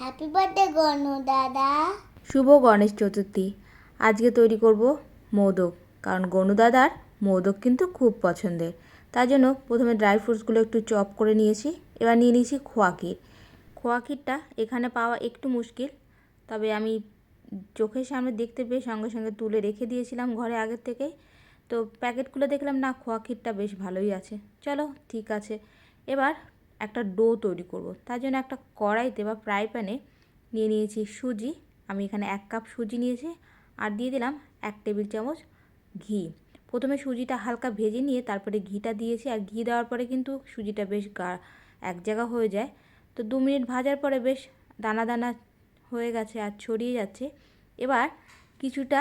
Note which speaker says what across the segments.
Speaker 1: Happy birthday Gonu দাদা
Speaker 2: শুভ গণেশ চতুর্থী। আজকে তৈরি করব মোদক, কারণ গণু দাদার মোদক কিন্তু খুব পছন্দের। তার জন্য প্রথমে ড্রাই ফ্রুটসগুলো একটু চপ করে নিয়েছি, এবার নিয়ে নিয়েছি খোয়া ক্ষীর। খোয়া ক্ষীরটা এখানে পাওয়া একটু মুশকিল, তবে আমি চোখের সামনে দেখতে পেয়ে সঙ্গে সঙ্গে তুলে রেখে দিয়েছিলাম ঘরে আগের থেকেই। তো প্যাকেটগুলো দেখলাম, না, খোয়া ক্ষীরটা বেশ ভালোই আছে। চলো, ঠিক আছে। এবার একটা ডো তৈরি করব। তার জন্য একটা কড়াইতে বা ফ্রাই প্যানে নিয়ে নিয়েছি সুজি। আমি এখানে এক কাপ সুজি নিয়েছি আর দিয়ে দিলাম এক টেবিল চামচ ঘি। প্রথমে সুজিটা হালকা ভেজে নিয়ে তারপরে ঘিটা দিয়েছি আর ঘি দেওয়ার পরে কিন্তু সুজিটা বেশ গা এক জায়গা হয়ে যায়। তো দু মিনিট ভাজার পরে বেশ দানা দানা হয়ে গেছে আর ছড়িয়ে যাচ্ছে। এবার কিছুটা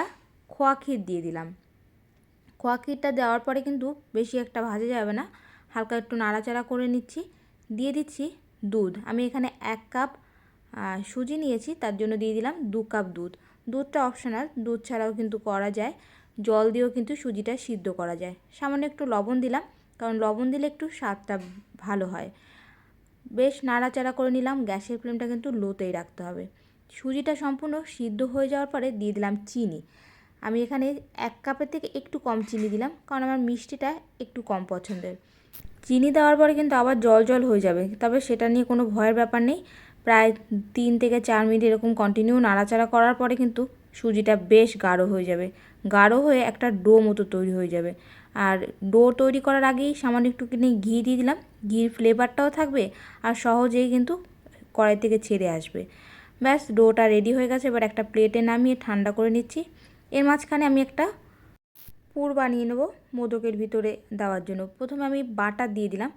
Speaker 2: খোয়া ক্ষীর দিয়ে দিলাম। খোয়া ক্ষীরটা দেওয়ার পরে কিন্তু বেশি একটা ভাজা যাবে না। হালকা একটু নাড়াচাড়া করে নিচ্ছি। দিয়ে দিচ্ছি দুধ। আমি এখানে এক কাপ সুজি নিয়েছি, তার জন্য দিয়ে দিলাম দু কাপ দুধ। দুধটা অপশনাল দুধ ছাড়াও কিন্তু করা যায়। জল দিয়েও কিন্তু সুজিটা সিদ্ধ করা যায়। সামান্য একটু লবণ দিলাম, কারণ লবণ দিলে একটু স্বাদটা ভালো হয়। বেশ নাড়াচাড়া করে নিলাম, গ্যাসের ফ্লেমটা কিন্তু লোতেই রাখতে হবে। সুজিটা সম্পূর্ণ সিদ্ধ হয়ে যাওয়ার পরে দিয়ে দিলাম চিনি। আমি এখানে এক কাপের থেকে একটু কম চিনি দিলাম, কারণ আমার মিষ্টিটা একটু কম পছন্দের। চিনি দেওয়ার পরে কিন্তু আবার জল জল হয়ে যাবে। তবে সেটা নিয়ে কোনো ভয়ের ব্যাপার নেই। প্রায় তিন থেকে চার মিনিট এরকম কন্টিনিউ নাড়াচাড়া করার পরে কিন্তু সুজিটা বেশ গাঢ় হয়ে যাবে। গাঢ় হয়ে একটা ডো মতো তৈরি হয়ে যাবে। আর ডো তৈরি করার আগেই সামান্য একটুখানি ঘি দিয়ে দিলাম। ঘির ফ্লেভারটাও থাকবে আর সহজেই কিন্তু কড়াই থেকে ছেড়ে আসবে। ব্যাস, ডোটা রেডি হয়ে গেছে। এবার একটা প্লেটে নামিয়ে ঠান্ডা করে নিচ্ছি। এর মাঝখানে আমি একটা পুর বানিয়ে নেব মোদকের ভিতরে দেওয়ার জন্য। প্রথমে আমি বাটার দিয়ে দিলাম।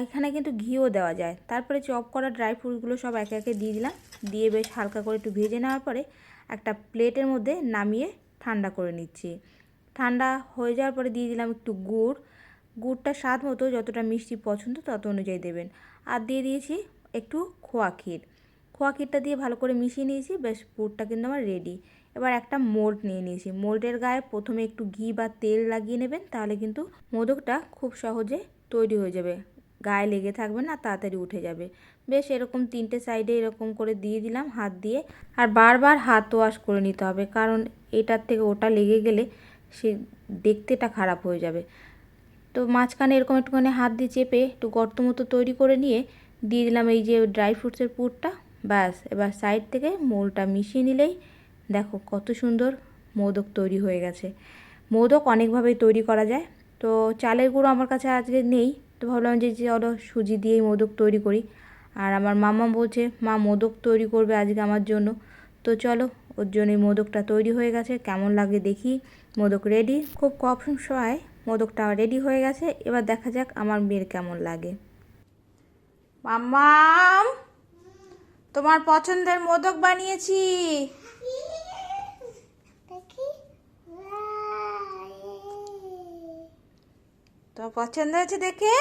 Speaker 2: এখানে কিন্তু ঘিও দেওয়া যায়। তারপরে চপ করা ড্রাই ফ্রুটগুলো সব একে একে দিয়ে দিলাম। দিয়ে বেশ হালকা করে একটু ভেজে নেওয়ার পরে একটা প্লেটের মধ্যে নামিয়ে ঠান্ডা করে নিচ্ছি। ঠান্ডা হয়ে যাওয়ার পরে দিয়ে দিলাম একটু গুড়। গুড়টা স্বাদ মতো যতটা মিষ্টি পছন্দ তত অনুযায়ী দেবেন। আর দিয়ে দিয়েছি একটু খোয়া ক্ষীর। খোয়া ক্ষীরটা দিয়ে ভালো করে মিশিয়ে নিয়েছি। বেশ পুরটা কিন্তু আমার রেডি এবার একটা মোল্ড নিয়ে নিয়েছি। মোল্ডের গায়ে প্রথমে একটু ঘি বা তেল লাগিয়ে নেবেন, তাহলে কিন্তু মোদকটা খুব সহজে তৈরি হয়ে যাবে। গায়ে লেগে থাকবে না, তাড়াতাড়ি উঠে যাবে। বেশ, এরকম তিনটে সাইডে এরকম করে দিয়ে দিলাম হাত দিয়ে। আর বারবার হাত ওয়াশ করে নিতে হবে, কারণ এটার থেকে ওটা লেগে গেলে সে দেখতেটা খারাপ হয়ে যাবে। তো মাঝখানে এরকম একটুখানি হাত দিয়ে চেপে একটু গর্ত মতো তৈরি করে নিয়ে দিয়ে দিলাম এই যে ড্রাই ফ্রুটসের পুরটা। ব্যাস, এবার সাইড থেকে মোলটা মিশিয়ে নিলেই দেখো কত সুন্দর মোদক তৈরি হয়ে গেছে। মোদক অনেকভাবেই তৈরি করা যায়। তো চালের গুঁড়ো আমার কাছে আজকে নেই। তো ভাবলাম যে চলো সুজি দিয়েই মোদক তৈরি করি। আর আমার মামা বলছে, মা, মোদক তৈরি করবে আজকে আমার জন্য। তো চলো, ওর জন্য মোদকটা তৈরি হয়ে গেছে। কেমন লাগে দেখি। মোদক রেডি খুব কম সময় মোদকটা রেডি হয়ে গেছে। এবার দেখা যাক আমার মেয়ের কেমন লাগে। মাম্মাম, তোমার পছন্দের মোদক বানিয়েছি
Speaker 1: দেখি
Speaker 2: তোমার পছন্দ হয়েছে দেখে?